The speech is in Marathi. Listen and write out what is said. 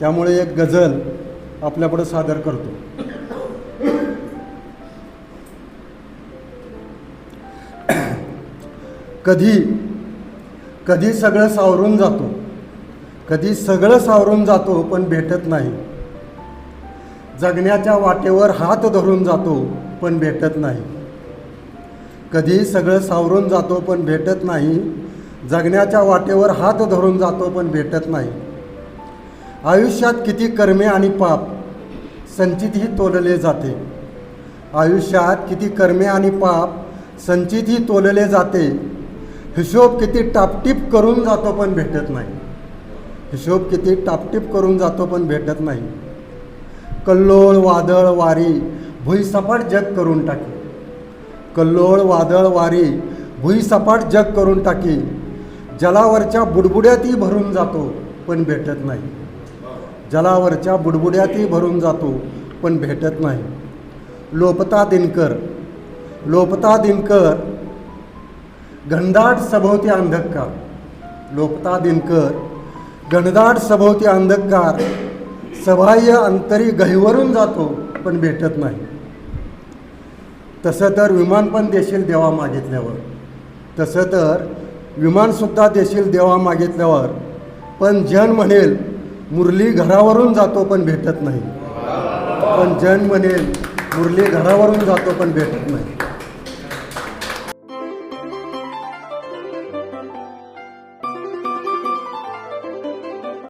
त्यामुळे एक गझल आपल्याकडं सादर करतो. कधी कधी सगळं सावरून जातो. कधी सगळं सावरून जातो पण भेटत नाही. जगण्याच्या वाटेवर हात धरून जातो पण भेटत नाही. कधी सगळं सावरून जातो पण भेटत नाही. जगण्याच्या वाटेवर हात धरून जातो पण भेटत नाही. आयुष्यात किती कर्मे आणि पाप संचितही तोलले जाते. आयुष्यात किती कर्मे आणि पाप संचितही तोलले जाते. हिशोब किती टापटीप करून जातो पण भेटत नाही. हिशोब किती टापटीप करून जातो पण भेटत नाही. कल्लोळ वादळ वारी भुईसपाट जग करून टाकी. कल्लोळ वादळ वारी भुईसपाट जग करून टाकी. जलावरच्या बुडबुड्यातही भरून जातो पण भेटत नाही. जलावरच्या बुडबुड्यातही भरून जातो पण भेटत नाही. लोपता दिनकर लोपता दिनकर. घनदाट सभोवती अंधकार. लोपता दिनकर घनदाट सभोवती अंधकार. सबाह्य अंतरी गहिवरून जातो पण भेटत नाही. तसं तर विमान पण देशील देवा मागितल्यावर. तसं तर विमानसुद्धा देशील देवा मागितल्यावर. पण जन म्हणेल मुरली घरावरून जातो पण भेटत नाही. पण जन म्हणेल मुरली घरावरून जातो पण भेटत नाही.